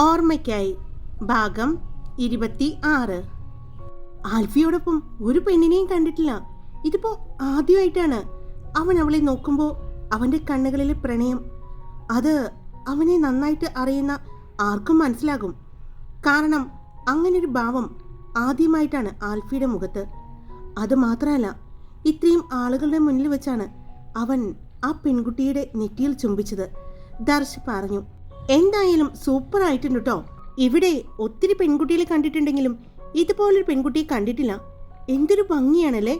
ഓർമ്മയ്ക്കായി. ഭാഗം ഇരുപത്തി ആറ് ആൽഫിയോടൊപ്പം ഒരു പെണ്ണിനെയും കണ്ടിട്ടില്ല. ഇതിപ്പോ ആദ്യമായിട്ടാണ്. അവൻ അവളെ നോക്കുമ്പോൾ അവന്റെ കണ്ണുകളിലെ പ്രണയം. അത് അവനെ നന്നായിട്ട് അറിയുന്ന ആർക്കും മനസ്സിലാകും. കാരണം അങ്ങനൊരു ഭാവം ആദ്യമായിട്ടാണ് ആൽഫിയുടെ മുഖത്ത്. അത് മാത്രമല്ല ഇത്രയും ആളുകളുടെ മുന്നിൽ വെച്ചാണ് അവൻ ആ പെൺകുട്ടിയുടെ നെറ്റിയിൽ ചുംബിച്ചത്. ദർശ് പറഞ്ഞു എന്തായാലും സൂപ്പർ ആയിട്ടുണ്ട് കേട്ടോ ഇവിടെ ഒത്തിരി പെൺകുട്ടികളെ കണ്ടിട്ടുണ്ടെങ്കിലും ഇതുപോലൊരു പെൺകുട്ടിയെ കണ്ടിട്ടില്ല. എന്തൊരു ഭംഗിയാണല്ലേ?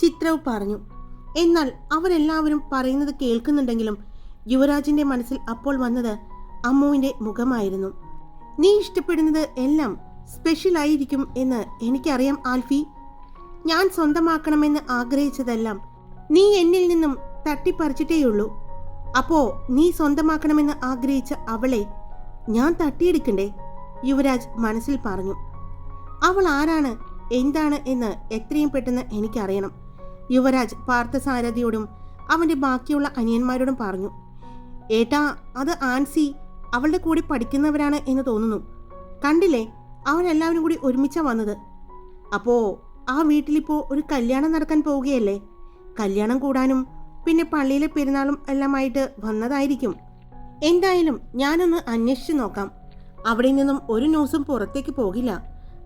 ചിത്രവ് പറഞ്ഞു. എന്നാൽ അവരെല്ലാവരും പറയുന്നത് കേൾക്കുന്നുണ്ടെങ്കിലും യുവരാജിന്റെ മനസ്സിൽ അപ്പോൾ വന്നത് അമ്മുവിന്റെ മുഖമായിരുന്നു. നീ ഇഷ്ടപ്പെടുന്നത് എല്ലാം സ്പെഷ്യൽ ആയിരിക്കും എന്ന് എനിക്കറിയാം ആൽഫി. ഞാൻ സ്വന്തമാക്കണമെന്ന് ആഗ്രഹിച്ചതെല്ലാം നീ എന്നിൽ നിന്നും തട്ടിപ്പറിച്ചിട്ടേയുള്ളൂ. അപ്പോ നീ സ്വന്തമാക്കണമെന്ന് ആഗ്രഹിച്ച അവളെ ഞാൻ തട്ടിയെടുക്കണ്ടേ? യുവരാജ് മനസ്സിൽ പറഞ്ഞു. അവൾ ആരാണ് എന്താണ് എന്ന് എത്രയും പെട്ടെന്ന് എനിക്കറിയണം. യുവരാജ് പാർത്ഥസാരഥിയോടും അവന്റെ ബാക്കിയുള്ള അനിയന്മാരോടും പറഞ്ഞു. ഏട്ടാ അത് ആൻസി അവളുടെ കൂടെ പഠിക്കുന്നവരാണ് എന്ന് തോന്നുന്നു. കണ്ടില്ലേ? അവരെല്ലാവരും കൂടി ഒരുമിച്ചാ വന്നത്. അപ്പോ ആ വീട്ടിലിപ്പോ ഒരു കല്യാണം നടക്കാൻ പോവുകയല്ലേ? കല്യാണം കൂടാനും പിന്നെ പള്ളിയിലെ പെരുന്നാളും എല്ലാമായിട്ട് വന്നതായിരിക്കും. എന്തായാലും ഞാനൊന്ന് അന്വേഷിച്ചു നോക്കാം. അവിടെ നിന്നും ഒരു ന്യൂസും പുറത്തേക്ക് പോകില്ല.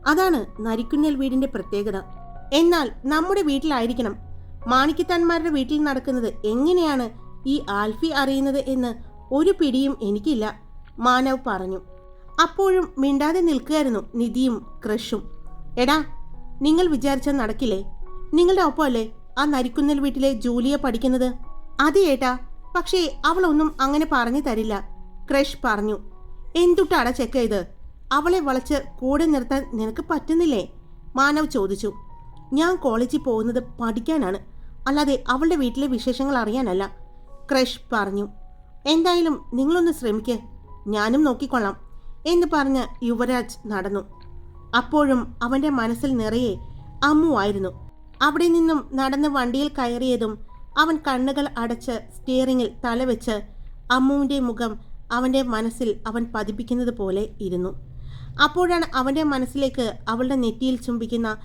അതാണ് നരിക്കുന്നൽ വീടിന്റെ പ്രത്യേകത. എന്നാൽ നമ്മുടെ വീട്ടിലായിരിക്കണം. മാണിക്കത്താന്മാരുടെ വീട്ടിൽ നടക്കുന്നത് എങ്ങനെയാണ്? ഈ ആൽഫി അറിയുന്നത് എന്ന് ഒരു പിടിയും എനിക്കില്ല. മാനവ് പറഞ്ഞു. അപ്പോഴും മിണ്ടാതെ നിൽക്കുകയായിരുന്നു നിധിയും ക്രഷും. എടാ നിങ്ങൾ വിചാരിച്ചാൽ നടക്കില്ലേ? നിങ്ങളുടെ ഒപ്പമല്ലേ? ആ നരിക്കുന്നൽ വീട്ടിലെ ജൂലിയെ പഠിക്കുന്നത്? അതെ ഏട്ടാ പക്ഷേ അവളൊന്നും അങ്ങനെ പറഞ്ഞു തരില്ല. ക്രഷ് പറഞ്ഞു എന്തുട്ടാടാ ചെക്ക് ചെയ്ത് അവളെ വളച്ച് കൂടെ നിർത്താൻ നിനക്ക് പറ്റുന്നില്ലേ? മാനവ് ചോദിച്ചു. ഞാൻ കോളേജിൽ പോകുന്നത് പഠിക്കാനാണ് അല്ലാതെ അവളുടെ വീട്ടിലെ വിശേഷങ്ങൾ അറിയാനല്ല. ക്രഷ് പറഞ്ഞു എന്തായാലും നിങ്ങളൊന്ന് ശ്രമിക്ക് ഞാനും നോക്കിക്കൊള്ളാം എന്ന് പറഞ്ഞ് യുവരാജ് നടന്നു. അപ്പോഴും അവന്റെ മനസ്സിൽ നിറയെ അമ്മുവായിരുന്നു. അവിടെ നിന്നും നടന്ന് വണ്ടിയിൽ കയറിയതും അവൻ കണ്ണുകൾ അടച്ച് സ്റ്റിയറിങ്ങിൽ തലവെച്ച് അമ്മുവിന്റെ മുഖം അവന്റെ മനസ്സിൽ അവൻ പതിപ്പിക്കുന്നത് പോലെ ഇരുന്നു. അപ്പോഴാണ് അവന്റെ മനസ്സിലേക്ക് അവളുടെ നെറ്റിയിൽ ചുംബിക്കുന്ന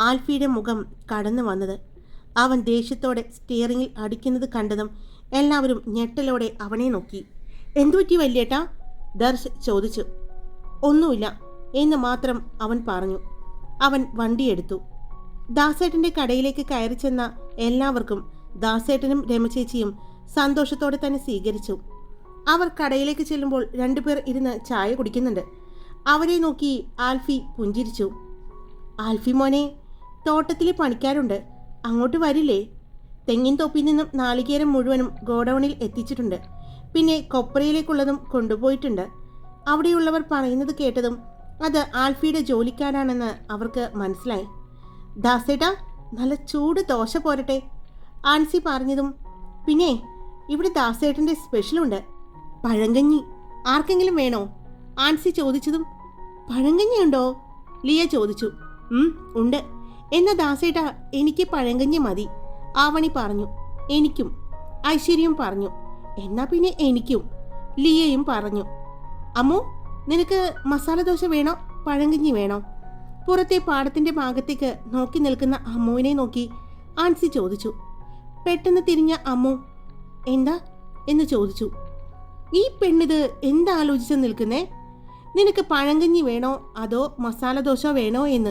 ആൽഫിയുടെ മുഖം കടന്നു വന്നത്. അവൻ ദേഷ്യത്തോടെ സ്റ്റിയറിങ്ങിൽ അടിക്കുന്നത് കണ്ടതും എല്ലാവരും ഞെട്ടലോടെ അവനെ നോക്കി. എന്തുപറ്റി വല്യേട്ടാ? ദർശ് ചോദിച്ചു. ഒന്നുമില്ല എന്ന് മാത്രം അവൻ പറഞ്ഞു. അവൻ വണ്ടിയെടുത്തു ദാസേട്ടന്റെ കടയിലേക്ക് കയറി ചെന്ന എല്ലാവർക്കും ദാസേട്ടനും രമചേച്ചിയും സന്തോഷത്തോടെ തന്നെ സ്വീകരിച്ചു. അവർ കടയിലേക്ക് ചെല്ലുമ്പോൾ രണ്ടുപേർ ഇരുന്ന് ചായ കുടിക്കുന്നുണ്ട്. അവരെ നോക്കി ആൽഫി പുഞ്ചിരിച്ചു. ആൽഫി മോനെ തോട്ടത്തിലെ പണിക്കാരുണ്ട്. അങ്ങോട്ട് വരില്ലേ? തെങ്ങിൻ തൊപ്പിൽ നിന്നും നാളികേരം മുഴുവനും ഗോഡൌണിൽ എത്തിച്ചിട്ടുണ്ട്. പിന്നെ കൊപ്രയിലേക്കുള്ളതും കൊണ്ടുപോയിട്ടുണ്ട്. അവിടെയുള്ളവർ പറയുന്നത് കേട്ടതും അത് ആൽഫിയുടെ ജോലിക്കാരാണെന്ന് അവർക്ക് മനസ്സിലായി. ദാസേട്ടാ നല്ല ചൂട് ദോശ പോരട്ടെ. ആൻസി പറഞ്ഞതും പിന്നെ ഇവിടെ ദാസേട്ടന്റെ സ്പെഷ്യലുണ്ട്. പഴങ്കഞ്ഞി ആർക്കെങ്കിലും വേണോ? ആൻസി ചോദിച്ചതും പഴങ്കഞ്ഞി ഉണ്ടോ ലിയ ചോദിച്ചു ഉണ്ട്. എന്ന ദാസേട്ടാ എനിക്ക് പഴങ്കഞ്ഞി മതി. ആവണി പറഞ്ഞു എനിക്കും. ഐശ്വര്യം പറഞ്ഞു എന്നാ പിന്നെ എനിക്കും. ലിയയും പറഞ്ഞു അമ്മു നിനക്ക് മസാല ദോശ വേണോ? പഴങ്കഞ്ഞി വേണോ? പുറത്തെ പാടത്തിന്റെ ഭാഗത്തേക്ക് നോക്കി നിൽക്കുന്ന അമ്മുവിനെ നോക്കി ആൻസി ചോദിച്ചു. പെട്ടെന്ന് തിരിഞ്ഞ അമ്മു എന്താ? എന്ന് ചോദിച്ചു. ഈ പെണ്ണിത് എന്താലോചിച്ച് നിൽക്കുന്നേ? നിനക്ക് പഴങ്കഞ്ഞി വേണോ? അതോ മസാല ദോശ വേണോ എന്ന്?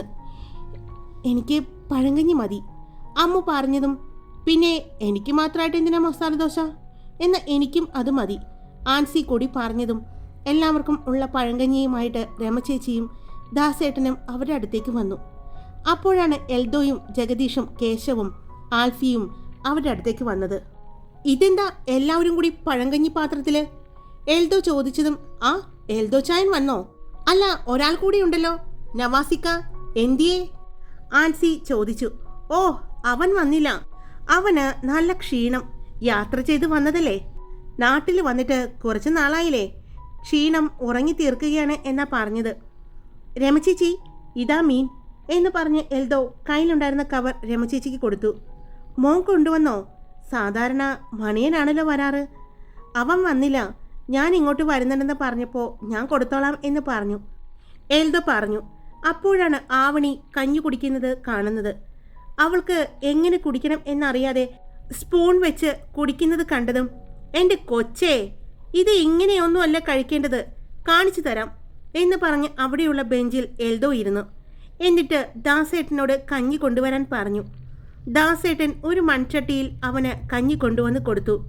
എനിക്ക് പഴങ്കഞ്ഞി മതി അമ്മു പറഞ്ഞതും. പിന്നെ എനിക്ക് മാത്രമായിട്ട് എന്തിനാ മസാല ദോശ? എന്ന എനിക്കും അത് മതി ആൻസി കൊടി പറഞ്ഞതും. എല്ലാവർക്കും ഉള്ള പഴങ്കഞ്ഞിയുമായിട്ട് രമചേച്ചിയും ദാസേട്ടനും അവരുടെ അടുത്തേക്ക് വന്നു. അപ്പോഴാണ് എൽദോയും ജഗദീഷും കേശവും ആൽഫിയും അവരുടെ അടുത്തേക്ക് വന്നത്. ഇതെന്താ എല്ലാവരും കൂടി പഴങ്കഞ്ഞി പാത്രത്തിൽ? എൽദോ ചോദിച്ചതും ആ എൽദോ ചായൻ വന്നോ? അല്ല ഒരാൾ കൂടി ഉണ്ടല്ലോ. നവാസിക്ക എന്തിയേ? ആൻസി ചോദിച്ചു. ഓ അവൻ വന്നില്ല. അവന് നല്ല ക്ഷീണം. യാത്ര ചെയ്ത് വന്നതല്ലേ? നാട്ടിൽ വന്നിട്ട് കുറച്ച് നാളായില്ലേ? ക്ഷീണം ഉറങ്ങി തീർക്കുകയാണ് എന്നാ പറഞ്ഞത്. രമചേച്ചി ഇതാ മീൻ എന്ന് പറഞ്ഞ് എൽദോ കയ്യിലുണ്ടായിരുന്ന കവർ രമചേച്ചിക്ക് കൊടുത്തു. മോൻ കൊണ്ടുവന്നോ? സാധാരണ മണിയനാണല്ലോ വരാറ്. അവൻ വന്നില്ല. ഞാൻ ഇങ്ങോട്ട് വരുന്നുണ്ടെന്ന് പറഞ്ഞപ്പോൾ ഞാൻ കൊടുത്തോളാം എന്ന് പറഞ്ഞു. എൽദോ പറഞ്ഞു അപ്പോഴാണ് ആവണി കഞ്ഞി കുടിക്കുന്നത് കാണുന്നത്. അവൾക്ക് എങ്ങനെ കുടിക്കണം എന്നറിയാതെ സ്പൂൺ വെച്ച് കുടിക്കുന്നത് കണ്ടതും എന്റെ കൊച്ചേ ഇത് ഇങ്ങനെയൊന്നുമല്ല കഴിക്കേണ്ടത്. കാണിച്ചു തരാം. എന്ന് പറഞ്ഞ് അവിടെയുള്ള ബെഞ്ചിൽ എൽദോ ഇരുന്നു. എന്നിട്ട് ദാസേട്ടനോട് കഞ്ഞി കൊണ്ടുവരാൻ പറഞ്ഞു. ദാസേട്ടൻ ഒരു മൺചട്ടിയിൽ അവന് കഞ്ഞി കൊണ്ടുവന്ന് കൊടുത്തു.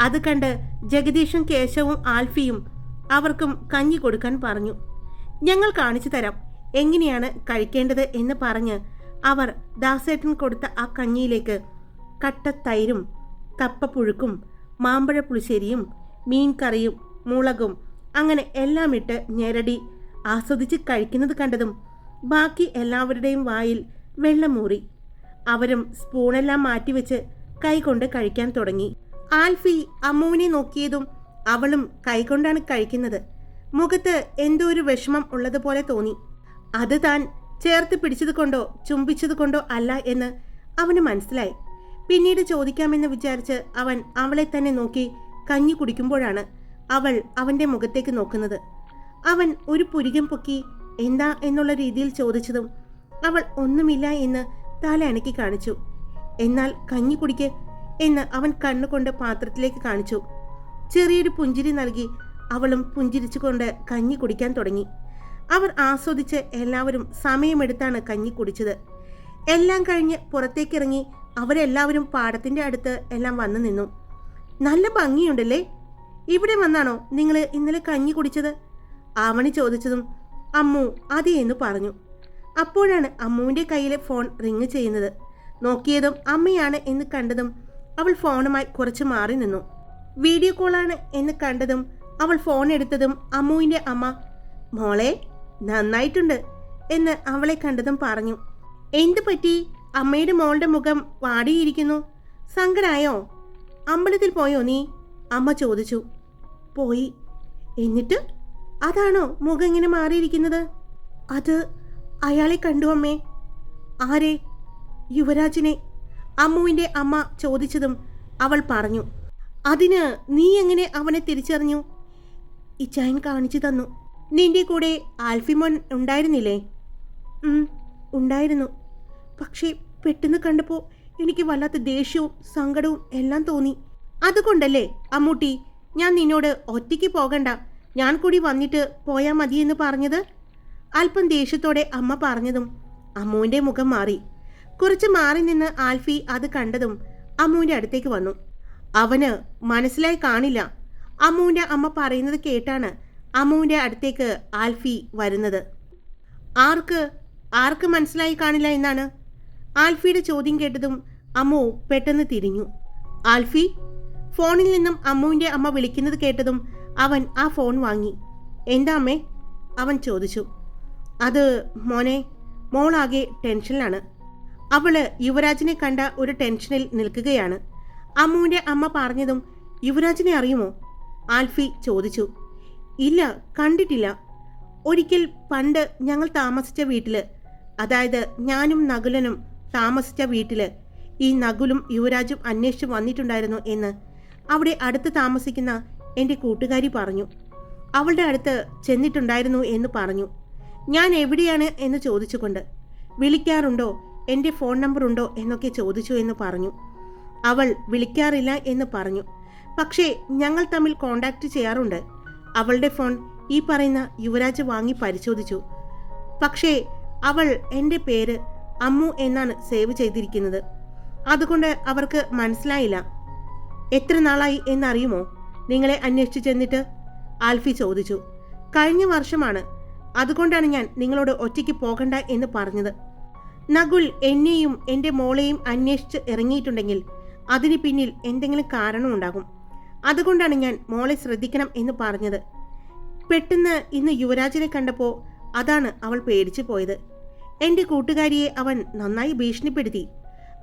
അത് കണ്ട് ജഗദീഷും കേശവും ആൽഫിയും അവർക്കും കഞ്ഞി കൊടുക്കാൻ പറഞ്ഞു. ഞങ്ങൾ കാണിച്ചു തരാം എങ്ങനെയാണ് കഴിക്കേണ്ടത് എന്ന് പറഞ്ഞ് അവർ ദാസേട്ടൻ കൊടുത്ത ആ കഞ്ഞിയിലേക്ക് കട്ട തൈരും കപ്പപ്പുഴുക്കും മാമ്പഴ പുളിശ്ശേരിയും മീൻ കറിയും മുളകും അങ്ങനെ എല്ലാം ഇട്ട് ഞെരടി ആസ്വദിച്ച് കഴിക്കുന്നത് കണ്ടതും ബാക്കി എല്ലാവരുടെയും വായിൽ വെള്ളമൂറി അവരും സ്പൂണെല്ലാം മാറ്റിവെച്ച് കൈകൊണ്ട് കഴിക്കാൻ തുടങ്ങി. ആൽഫി അമ്മുവിനെ നോക്കിയതും അവളും കൈകൊണ്ടാണ് കഴിക്കുന്നത്. മുഖത്ത് എന്തോ ഒരു വിഷമം ഉള്ളതുപോലെ തോന്നി. അത് താൻ ചേർത്ത് പിടിച്ചത് കൊണ്ടോ ചുംബിച്ചത് കൊണ്ടോ അല്ല എന്ന് അവന് മനസ്സിലായി. പിന്നീട് ചോദിക്കാമെന്ന് വിചാരിച്ച് അവൻ അവളെ തന്നെ നോക്കി കഞ്ഞി കുടിക്കുമ്പോഴാണ് അവൾ അവന്റെ മുഖത്തേക്ക് നോക്കുന്നത്. അവൻ ഒരു പുരികം പൊക്കി എന്താ എന്നുള്ള രീതിയിൽ ചോദിച്ചതും അവൾ ഒന്നുമില്ല എന്ന് തല അനക്കി കാണിച്ചു. എന്നാൽ കഞ്ഞി കുടിക്ക് എന്ന് അവൻ കണ്ണുകൊണ്ട് പാത്രത്തിലേക്ക് കാണിച്ചു. ചെറിയൊരു പുഞ്ചിരി നൽകി അവളും പുഞ്ചിരിച്ചുകൊണ്ട് കഞ്ഞി കുടിക്കാൻ തുടങ്ങി. അവർ ആസ്വദിച്ച് എല്ലാവരും സമയമെടുത്താണ് കഞ്ഞി കുടിച്ചത്. എല്ലാം കഴിഞ്ഞ് പുറത്തേക്കിറങ്ങി അവരെല്ലാവരും പാടത്തിന്റെ അടുത്ത് എല്ലാം വന്നു നിന്നു. നല്ല ഭംഗിയുണ്ടല്ലേ? ഇവിടെ വന്നാണോ നിങ്ങൾ ഇന്നലെ കഞ്ഞി കുടിച്ചത്? ആവണി ചോദിച്ചതും അമ്മു അതി എന്ന് പറഞ്ഞു. അപ്പോഴാണ് അമ്മുവിന്റെ കയ്യിലെ ഫോൺ റിങ് ചെയ്യുന്നത്. നോക്കിയതും അമ്മയാണ് എന്ന് കണ്ടതും അവൾ ഫോണുമായി കുറച്ച് മാറി നിന്നു. വീഡിയോ കോളാണ് എന്ന് കണ്ടതും അവൾ ഫോൺ എടുത്തതും അമ്മുവിന്റെ അമ്മ മോളെ നന്നായിട്ടുണ്ട് എന്ന് അവളെ കണ്ടതും പറഞ്ഞു. എന്തു പറ്റി? അമ്മയുടെ മോളുടെ മുഖം വാടിയിരിക്കുന്നു. സങ്കടായോ? അമ്പലത്തിൽ പോയോ നീ? അമ്മ ചോദിച്ചു. പോയി. എന്നിട്ട് അതാണോ മുഖം ഇങ്ങനെ മാറിയിരിക്കുന്നത്? അത് അയാളെ കണ്ടു അമ്മേ. ആരെ? യുവരാജിനെ. അമ്മുവിന്റെ അമ്മ ചോദിച്ചതും അവൾ പറഞ്ഞു. അതിന് നീ എങ്ങനെ അവനെ തിരിച്ചറിഞ്ഞു? ഇച്ചായൻ കാണിച്ചു തന്നു. നിന്റെ കൂടെ ആൽഫിമോൻ ഉണ്ടായിരുന്നില്ലേ? ഉണ്ടായിരുന്നു. പക്ഷേ പെട്ടെന്ന് കണ്ടപ്പോൾ എനിക്ക് വല്ലാത്ത ദേഷ്യവും സങ്കടവും എല്ലാം തോന്നി. അതുകൊണ്ടല്ലേ അമ്മൂട്ടി ഞാൻ നിന്നോട് ഒറ്റയ്ക്ക് പോകണ്ട. ഞാൻ കൂടി വന്നിട്ട് പോയാൽ മതിയെന്ന് പറഞ്ഞത്? അല്പം ദേഷ്യത്തോടെ അമ്മ പറഞ്ഞതും അമ്മുവിന്റെ മുഖം മാറി. കുറച്ച് മാറി നിന്ന് ആൽഫി അത് കണ്ടതും അമ്മുവിന്റെ അടുത്തേക്ക് വന്നു. അവന് മനസ്സിലായി കാണില്ല. അമ്മുവിന്റെ അമ്മ പറയുന്നത് കേട്ടാണ് അമ്മുവിന്റെ അടുത്തേക്ക് ആൽഫി വരുന്നത്. ആർക്ക് ആർക്ക് മനസ്സിലായി കാണില്ല എന്നാണ്? ആൽഫിയുടെ ചോദ്യം കേട്ടതും അമ്മു പെട്ടെന്ന് തിരിഞ്ഞു. ആൽഫി ഫോണിൽ നിന്നും അമ്മുവിന്റെ അമ്മ വിളിക്കുന്നത് കേട്ടതും അവൻ ആ ഫോൺ വാങ്ങി. എന്താ അമ്മേ? അവൻ ചോദിച്ചു. അത് മോനെ മോളാകെ ടെൻഷനിലാണ്. അവൾ യുവരാജിനെ കണ്ട ഒരു ടെൻഷനിൽ നിൽക്കുകയാണ്. അമ്മുവിന്റെ അമ്മ പറഞ്ഞതും യുവരാജിനെ അറിയുമോ? ആൽഫി ചോദിച്ചു. ഇല്ല കണ്ടിട്ടില്ല. ഒരിക്കൽ പണ്ട് ഞങ്ങൾ താമസിച്ച വീട്ടിൽ അതായത് ഞാനും നകുലനും താമസിച്ച വീട്ടിൽ ഈ നകുലും യുവരാജും അന്വേഷിച്ച് വന്നിട്ടുണ്ടായിരുന്നു എന്ന് അവിടെ അടുത്ത് താമസിക്കുന്ന എന്റെ കൂട്ടുകാരി പറഞ്ഞു അവളുടെ അടുത്ത് ചെന്നിട്ടുണ്ടായിരുന്നു എന്ന് പറഞ്ഞു. ഞാൻ എവിടെയാണ് എന്ന് ചോദിച്ചുകൊണ്ട് വിളിക്കാറുണ്ടോ? എന്റെ ഫോൺ നമ്പർ ഉണ്ടോ എന്നൊക്കെ ചോദിച്ചു എന്ന് പറഞ്ഞു. അവൾ വിളിക്കാറില്ല എന്ന് പറഞ്ഞു. പക്ഷേ ഞങ്ങൾ തമ്മിൽ കോണ്ടാക്ട് ചെയ്യാറുണ്ട്. അവളുടെ ഫോൺ ഈ പറയുന്ന യുവരാജ് വാങ്ങി പരിശോധിച്ചു. പക്ഷേ അവൾ എന്റെ പേര് അമ്മു എന്നാണ് സേവ് ചെയ്തിരിക്കുന്നത്. അതുകൊണ്ട് അവർക്ക് മനസ്സിലായില്ല. എത്ര നാളായി എന്നറിയുമോ? നിങ്ങളെ അന്വേഷിച്ചു ചെന്നിട്ട് ആൽഫി ചോദിച്ചു. കഴിഞ്ഞ വർഷമാണ്. അതുകൊണ്ടാണ് ഞാൻ നിങ്ങളോട് ഒറ്റയ്ക്ക് പോകണ്ട എന്ന് പറഞ്ഞത്. നഗുൽ എന്നെയും എന്റെ മോളെയും അന്വേഷിച്ച് ഇറങ്ങിയിട്ടുണ്ടെങ്കിൽ അതിന് പിന്നിൽ എന്തെങ്കിലും കാരണമുണ്ടാകും അതുകൊണ്ടാണ് ഞാൻ മോളെ ശ്രദ്ധിക്കണം എന്ന് പറഞ്ഞത്. പെട്ടെന്ന് ഇന്ന് യുവരാജിനെ കണ്ടപ്പോൾ അതാണ് അവൾ പേടിച്ചു പോയത്. എന്റെ കൂട്ടുകാരിയെ അവൻ നന്നായി ഭീഷണിപ്പെടുത്തി.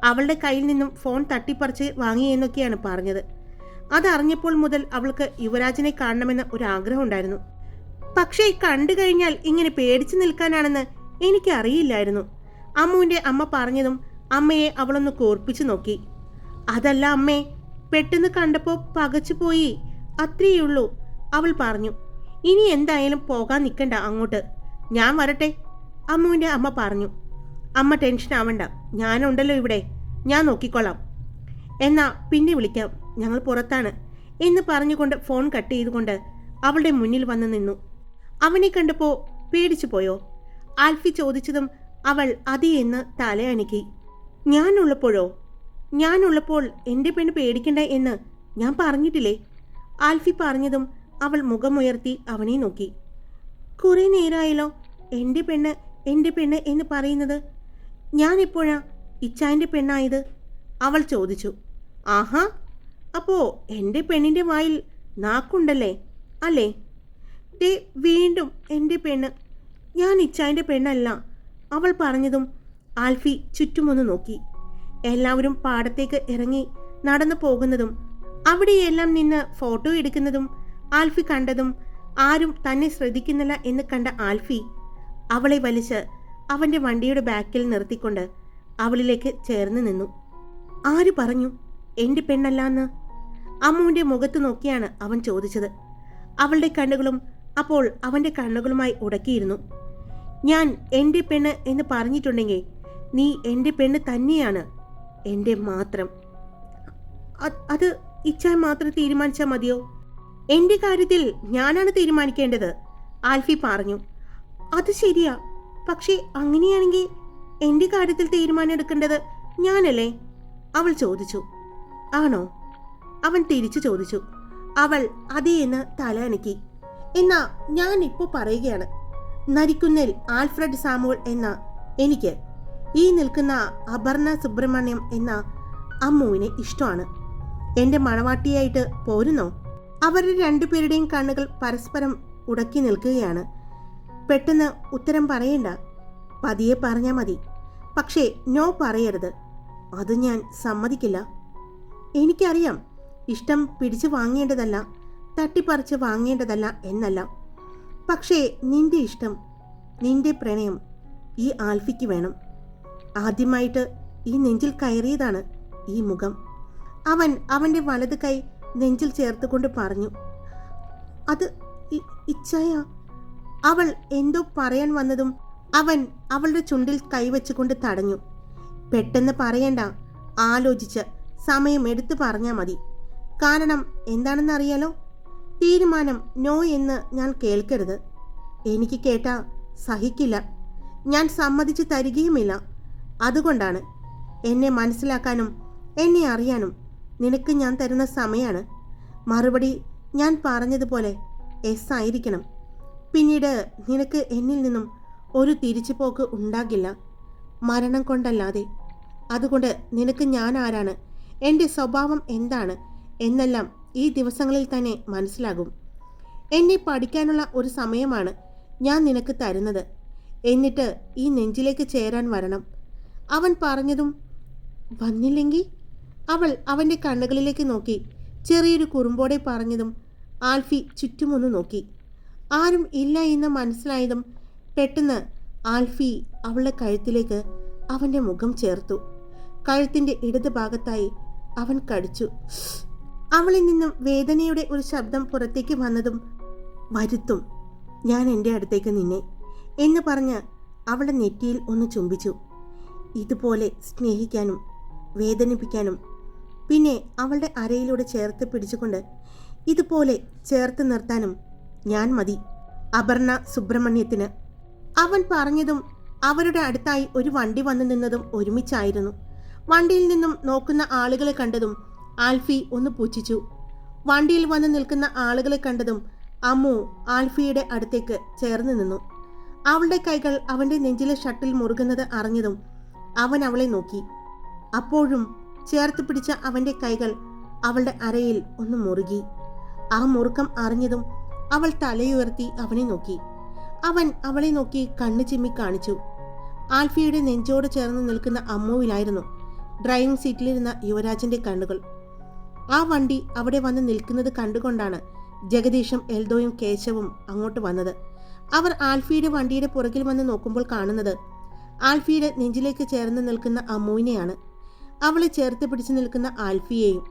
അവളുടെ കയ്യിൽ നിന്നും ഫോൺ തട്ടിപ്പറിച്ച് വാങ്ങിയെന്നൊക്കെയാണ് പറഞ്ഞത്. അതറിഞ്ഞപ്പോൾ മുതൽ അവൾക്ക് യുവരാജിനെ കാണണമെന്ന് ഒരു ആഗ്രഹം ഉണ്ടായിരുന്നു പക്ഷേ കണ്ടു കഴിഞ്ഞാൽ ഇങ്ങനെ പേടിച്ചു നിൽക്കാനാണെന്ന് എനിക്ക് അറിയില്ലായിരുന്നു അമ്മുവിന്റെ അമ്മ പറഞ്ഞതും അമ്മയെ അവളൊന്ന് കോർപ്പിച്ചു നോക്കി. അതല്ല അമ്മേ പെട്ടെന്ന് കണ്ടപ്പോൾ പകച്ചുപോയി അത്രയേയുള്ളൂ അവൾ പറഞ്ഞു. ഇനി എന്തായാലും പോകാൻ നിൽക്കണ്ട അങ്ങോട്ട്. ഞാൻ വരട്ടെ അമ്മുവിന്റെ അമ്മ പറഞ്ഞു. അമ്മ ടെൻഷൻ ആവണ്ട ഞാനുണ്ടല്ലോ ഇവിടെ. ഞാൻ നോക്കിക്കൊള്ളാം. എന്നാ പിന്നെ വിളിക്കാം. ഞങ്ങൾ പുറത്താണ്. എന്ന് പറഞ്ഞുകൊണ്ട് ഫോൺ കട്ട് ചെയ്തുകൊണ്ട് അവളുടെ മുന്നിൽ വന്നു നിന്നു. അവനെ കണ്ടപ്പോൾ പേടിച്ചു പോയോ? ആൽഫി ചോദിച്ചതും അവൾ അതി എന്ന് തലയണക്കി. ഞാനുള്ളപ്പോഴോ? ഞാനുള്ളപ്പോൾ എന്റെ പെണ്ണ് പേടിക്കണ്ട എന്ന് ഞാൻ പറഞ്ഞിട്ടില്ലേ? ആൽഫി പറഞ്ഞതും അവൾ മുഖമുയർത്തി അവനെ നോക്കി. കുറെ നേരമായല്ലോ എന്റെ പെണ്ണ് എന്റെ പെണ്ണ് എന്ന് പറയുന്നത്. ഞാൻ എപ്പോഴാ ഇച്ചായന്റെ പെണ്ണായത്? അവൾ ചോദിച്ചു. ആഹാ അപ്പോ എന്റെ പെണ്ണിന്റെ വായിൽ നാക്കുണ്ടല്ലേ? അല്ലേ? ദേ വീണ്ടും എന്റെ പെണ്ണ്. ഞാൻ ഇച്ചായന്റെ പെണ്ണല്ല. അവൾ പറഞ്ഞതും ആൽഫി ചുറ്റുമൊന്ന് നോക്കി. എല്ലാവരും പാടത്തേക്ക് ഇറങ്ങി നടന്നു പോകുന്നതും അവിടെയെല്ലാം നിന്ന് ഫോട്ടോ എടുക്കുന്നതും ആൽഫി കണ്ടതും ആരും തന്നെ ശ്രദ്ധിക്കുന്നില്ല എന്ന് കണ്ട ആൽഫി അവളെ വലിച്ച് അവന്റെ വണ്ടിയുടെ ബാക്കിൽ നിർത്തിക്കൊണ്ട് അവളിലേക്ക് ചേർന്ന് നിന്നു. ആര് പറഞ്ഞു? എന്റെ പെണ്ണല്ലാന്ന്? അമ്മുവിന്റെ മുഖത്ത് നോക്കിയാണ് അവൻ ചോദിച്ചത്. അവളുടെ കണ്ണുകളും അപ്പോൾ അവന്റെ കണ്ണുകളുമായി ഉടക്കിയിരുന്നു. ഞാൻ എന്റെ പെണ്ണ് എന്ന് പറഞ്ഞിട്ടുണ്ടെങ്കിൽ നീ എന്റെ പെണ്ണ് തന്നെയാണ് എന്റെ മാത്രം. അത് ഇച്ഛാൻ മാത്രം തീരുമാനിച്ചാൽ മതിയോ? എന്റെ കാര്യത്തിൽ ഞാനാണ് തീരുമാനിക്കേണ്ടത് ആൽഫി പറഞ്ഞു. അത് ശരിയാ. പക്ഷേ അങ്ങനെയാണെങ്കിൽ എന്റെ കാര്യത്തിൽ തീരുമാനം എടുക്കേണ്ടത് ഞാനല്ലേ? അവൾ ചോദിച്ചു. ആണോ? അവൻ തിരിച്ചു ചോദിച്ചു. അവൾ അതേ എന്ന് തല അനക്കി. എന്നാ ഞാൻ ഇപ്പോൾ പറയുകയാണ്. നരിക്കുന്നിൽ ആൽഫ്രഡ് സാമുവൽ എന്ന എനിക്ക് ഈ നിൽക്കുന്ന അപർണ സുബ്രഹ്മണ്യം എന്ന അമ്മുവിനെ ഇഷ്ടമാണ്. എന്റെ മണവാട്ടിയായിട്ട് പോരുന്നോ? അവരുടെ രണ്ടുപേരുടെയും കണ്ണുകൾ പരസ്പരം ഉടക്കി നിൽക്കുകയാണ്. പെട്ടെന്ന് ഉത്തരം പറയണ്ട. പതിയെ പറഞ്ഞാൽ മതി. പക്ഷേ നോ പറയരുത്. അത് ഞാൻ സമ്മതിക്കില്ല. എനിക്കറിയാം ഇഷ്ടം പിടിച്ചു വാങ്ങേണ്ടതല്ല തട്ടിപ്പറിച്ച് വാങ്ങേണ്ടതല്ല എന്നല്ല. പക്ഷേ നിന്റെ ഇഷ്ടം നിന്റെ പ്രണയം ഈ ആൽഫിക്ക് വേണം. ആദ്യമായിട്ട് ഈ നെഞ്ചിൽ കയറിയതാണ് ഈ മുഖം. അവൻ അവന്റെ വലത് കൈ നെഞ്ചിൽ ചേർത്തുകൊണ്ട് പറഞ്ഞു അത് ഇച്ഛയാ അവൾ എന്തോ പറയാൻ വന്നതും അവൻ അവളുടെ ചുണ്ടിൽ കൈവച്ചുകൊണ്ട് തടഞ്ഞു. പെട്ടെന്ന് പറയണ്ട. ആലോചിച്ച് സമയം എടുത്തു പറഞ്ഞാൽ മതി. കാരണം എന്താണെന്നറിയാലോ? തീരുമാനം നോ എന്ന് ഞാൻ കേൾക്കരുത്. എനിക്ക് കേട്ടാ സഹിക്കില്ല. ഞാൻ സമ്മതിച്ചു തരികയുമില്ല. അതുകൊണ്ടാണ് എന്നെ മനസ്സിലാക്കാനും എന്നെ അറിയാനും നിനക്ക് ഞാൻ തരുന്ന സമയമാണ് മറുപടി ഞാൻ പറഞ്ഞതുപോലെ എസ് ആയിരിക്കണം. പിന്നീട് നിനക്ക് എന്നിൽ നിന്നും ഒരു തിരിച്ചുപോക്ക് ഉണ്ടാകില്ല. മരണം കൊണ്ടല്ലാതെ. അതുകൊണ്ട് നിനക്ക് ഞാൻ ആരാണ്? എന്റെ സ്വഭാവം എന്താണ്? എന്നെല്ലാം ഈ ദിവസങ്ങളിൽ തന്നെ മനസ്സിലാകും. എന്നെ പഠിക്കാനുള്ള ഒരു സമയമാണ് ഞാൻ നിനക്ക് തരുന്നത്. എന്നിട്ട് ഈ നെഞ്ചിലേക്ക് ചേരാൻ വരണം. അവൻ പറഞ്ഞതും വന്നില്ലെങ്കിൽ അവൾ അവന്റെ കണ്ണുകളിലേക്ക് നോക്കി ചെറിയൊരു കുറുമ്പോടെ പറഞ്ഞതും ആൽഫി ചുറ്റുമൊന്ന് നോക്കി. ആരും ഇല്ല എന്ന് മനസ്സിലായതും പെട്ടെന്ന് ആൽഫി അവളുടെ കഴുത്തിലേക്ക് അവന്റെ മുഖം ചേർത്തു. കഴുത്തിന്റെ ഇടത് ഭാഗത്തായി അവൻ കടിച്ചു. അവളിൽ നിന്നും വേദനയുടെ ഒരു ശബ്ദം പുറത്തേക്ക് വന്നതും വരുത്തും. ഞാൻ എന്റെ അടുത്തേക്ക് നിന്നെ എന്ന് പറഞ്ഞ് അവളുടെ നെറ്റിയിൽ ഒന്ന് ചുംബിച്ചു. ഇതുപോലെ സ്നേഹിക്കാനും വേദനിപ്പിക്കാനും പിന്നെ അവളുടെ അരയിലൂടെ ചേർത്ത് പിടിച്ചുകൊണ്ട് ഇതുപോലെ ചേർത്ത് നിർത്താനും ഞാൻ മതി. അപർണ സുബ്രഹ്മണ്യത്തിന് അവൻ പറഞ്ഞതും അവരുടെ അടുത്തായി ഒരു വണ്ടി വന്നു നിന്നതും ഒരുമിച്ചായിരുന്നു. വണ്ടിയിൽ നിന്നും നോക്കുന്ന ആളുകളെ കണ്ടതും ആൽഫി ഒന്ന് പൂച്ഛിച്ചു വണ്ടിയിൽ വന്ന് നിൽക്കുന്ന ആളുകളെ കണ്ടതും അമ്മു ആൽഫിയുടെ അടുത്തേക്ക് ചേർന്ന് നിന്നു. അവളുടെ കൈകൾ അവന്റെ നെഞ്ചിലെ ഷട്ടിൽ മുറുകുന്നത് അറിഞ്ഞതും അവൻ അവളെ നോക്കി. അപ്പോഴും ചേർത്ത് പിടിച്ച അവന്റെ കൈകൾ അവളുടെ അരയിൽ ഒന്ന് മുറുകി. ആ മുറുക്കം അറിഞ്ഞതും അവൾ തലയുയർത്തി അവനെ നോക്കി. അവൻ അവളെ നോക്കി കണ്ണു ചിമ്മി കാണിച്ചു. ആൽഫിയുടെ നെഞ്ചോട് ചേർന്ന് നിൽക്കുന്ന അമ്മുവിലായിരുന്നു ഡ്രൈവിംഗ് സീറ്റിലിരുന്ന യുവരാജന്റെ കണ്ണുകൾ. ആ വണ്ടി അവിടെ വന്ന് നിൽക്കുന്നത് കണ്ടുകൊണ്ടാണ് ജഗദീഷും എൽദോയും കേശവും അങ്ങോട്ട് വന്നത്. അവർ ആൽഫിയുടെ വണ്ടിയുടെ പുറകിൽ വന്ന് നോക്കുമ്പോൾ കാണുന്നത് ആൽഫിയുടെ നെഞ്ചിലേക്ക് ചേർന്ന് നിൽക്കുന്ന അമ്മുവിനെയാണ്. അവളെ ചേർത്ത് പിടിച്ചു നിൽക്കുന്ന ആൽഫിയെയും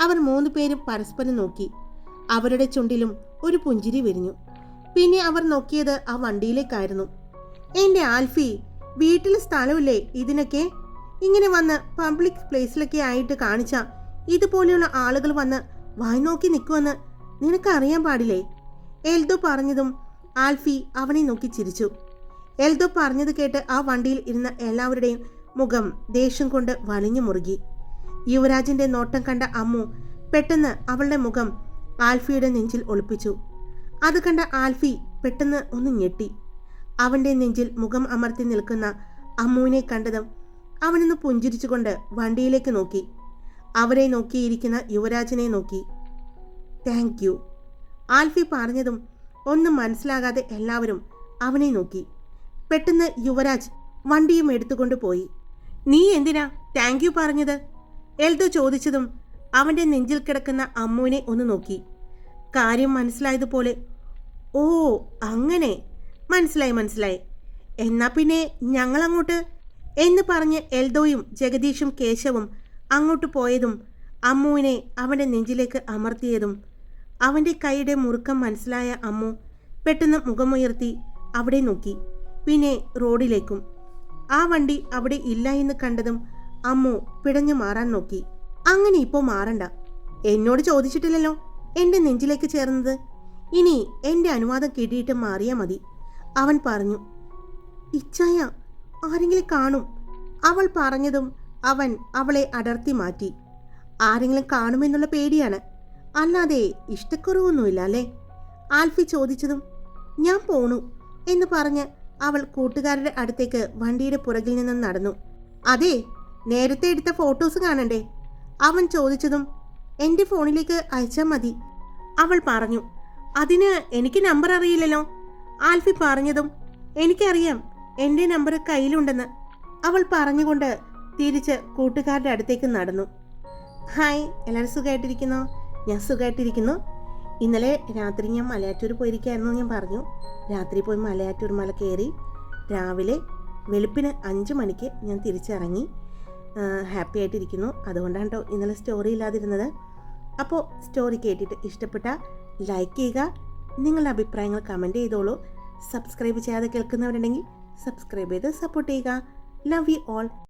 അവർ മൂന്ന് പേരും പരസ്പരം നോക്കി. അവരുടെ ചുണ്ടിലും ഒരു പുഞ്ചിരി വിരിഞ്ഞു. പിന്നെ അവർ നോക്കിയത് ആ വണ്ടിയിലേക്കായിരുന്നു. എന്റെ ആൽഫി വീട്ടിൽ സ്ഥലമില്ലേ? ഇതിനൊക്കെ? ഇങ്ങനെ വന്ന് പബ്ലിക് പ്ലേസിലൊക്കെ ആയിട്ട് കാണിച്ച ഇതുപോലെയുള്ള ആളുകൾ വന്ന് വായി നോക്കി നിൽക്കുമെന്ന് നിനക്ക് അറിയാൻ പാടില്ലേ? എൽദോ പറഞ്ഞതും ആൽഫി അവനെ നോക്കി ചിരിച്ചു. എൽദോ പറഞ്ഞത് കേട്ട് ആ വണ്ടിയിൽ ഇരുന്ന എല്ലാവരുടെയും മുഖം ദേഷ്യം കൊണ്ട് വലിഞ്ഞു മുറുകി. യുവരാജിന്റെ നോട്ടം കണ്ട അമ്മു പെട്ടെന്ന് അവളുടെ മുഖം ആൽഫിയുടെ നെഞ്ചിൽ ഒളിപ്പിച്ചു. അത് കണ്ട ആൽഫി പെട്ടെന്ന് ഒന്ന് ഞെട്ടി. അവന്റെ നെഞ്ചിൽ മുഖം അമർത്തി നിൽക്കുന്ന അമ്മുവിനെ കണ്ടതും അവനൊന്ന് പുഞ്ചിരിച്ചുകൊണ്ട് വണ്ടിയിലേക്ക് നോക്കി. അവരെ നോക്കിയിരിക്കുന്ന യുവരാജനെ നോക്കി. താങ്ക് യു ആൽഫി പറഞ്ഞതും ഒന്നും മനസ്സിലാകാതെ എല്ലാവരും അവനെ നോക്കി. പെട്ടെന്ന് യുവരാജ് വണ്ടിയും എടുത്തുകൊണ്ട് പോയി. നീ എന്തിനാ താങ്ക് യു പറഞ്ഞത്? എൽദോ ചോദിച്ചതും അവന്റെ നെഞ്ചിൽ കിടക്കുന്ന അമ്മുവിനെ ഒന്ന് നോക്കി. കാര്യം മനസ്സിലായതുപോലെ ഓ അങ്ങനെ. മനസ്സിലായി മനസ്സിലായി. എന്നാ പിന്നെ ഞങ്ങളങ്ങോട്ട് എന്ന് പറഞ്ഞ് എൽദോയും ജഗദീഷും കേശവും അങ്ങോട്ട് പോയതും അമ്മുവിനെ അവന്റെ നെഞ്ചിലേക്ക് അമർത്തിയതും അവന്റെ കൈയുടെ മുറുക്കം മനസ്സിലായ അമ്മു പെട്ടെന്ന് മുഖമുയർത്തി അവിടെ നോക്കി പിന്നെ റോഡിലേക്കും. ആ വണ്ടി അവിടെ ഇല്ല എന്ന് കണ്ടതും അമ്മു പിടഞ്ഞു മാറാൻ നോക്കി. അങ്ങനെ ഇപ്പോൾ മാറണ്ട. എന്നോട് ചോദിച്ചിട്ടില്ലല്ലോ. എന്റെ നെഞ്ചിലേക്ക് ചേർന്നത്? ഇനി എന്റെ അനുവാദം കിട്ടിയിട്ട് മാറിയാ മതി. അവൻ പറഞ്ഞു ഇച്ചായ ആരെങ്കിലും കാണും. അവൾ പറഞ്ഞതും അവൻ അവളെ അടർത്തി മാറ്റി. ആരെങ്കിലും കാണുമെന്നുള്ള പേടിയാണ്. അല്ലാതെ ഇഷ്ടക്കുറവൊന്നുമില്ല അല്ലേ? ആൽഫി ചോദിച്ചതും ഞാൻ പോണു എന്ന് പറഞ്ഞ് അവൾ കൂട്ടുകാരുടെ അടുത്തേക്ക് വണ്ടിയുടെ പുറകിൽ നിന്നും നടന്നു. അതെ നേരത്തെ എടുത്ത ഫോട്ടോസ് കാണണ്ടേ? അവൻ ചോദിച്ചതും എന്റെ ഫോണിലേക്ക് അയച്ചാൽ മതി. അവൾ പറഞ്ഞു അതിന് എനിക്ക് നമ്പർ അറിയില്ലല്ലോ. ആൽഫി പറഞ്ഞതും എനിക്കറിയാം എന്റെ നമ്പർ കയ്യിലുണ്ടെന്ന്. അവൾ പറഞ്ഞുകൊണ്ട് തിരിച്ച് കൂട്ടുകാരുടെ അടുത്തേക്ക് നടന്നു. ഹായ് എല്ലാവരും സുഖമായിട്ടിരിക്കുന്നോ ഞാൻ സുഖമായിട്ടിരിക്കുന്നു ഇന്നലെ രാത്രി ഞാൻ മലയാറ്റൂർ പോയിരിക്കുകയായിരുന്നു ഞാൻ പറഞ്ഞു. രാത്രി പോയി മലയാറ്റൂർ മല കയറി രാവിലെ വെളുപ്പിന് അഞ്ച് മണിക്ക് ഞാൻ തിരിച്ചിറങ്ങി. ഹാപ്പി ആയിട്ടിരിക്കുന്നു. അതുകൊണ്ടാണ് കേട്ടോ ഇന്നലെ സ്റ്റോറി ഇല്ലാതിരുന്നത്. അപ്പോൾ സ്റ്റോറി കേട്ടിട്ട് ഇഷ്ടപ്പെട്ട ലൈക്ക് ചെയ്യുക. നിങ്ങളുടെ അഭിപ്രായങ്ങൾ കമന്റ് ചെയ്തോളൂ. സബ്സ്ക്രൈബ് ചെയ്യാതെ കേൾക്കുന്നവരുണ്ടെങ്കിൽ സബ്സ്ക്രൈബ് ചെയ്ത് സപ്പോർട്ട് ചെയ്യുക. Love you all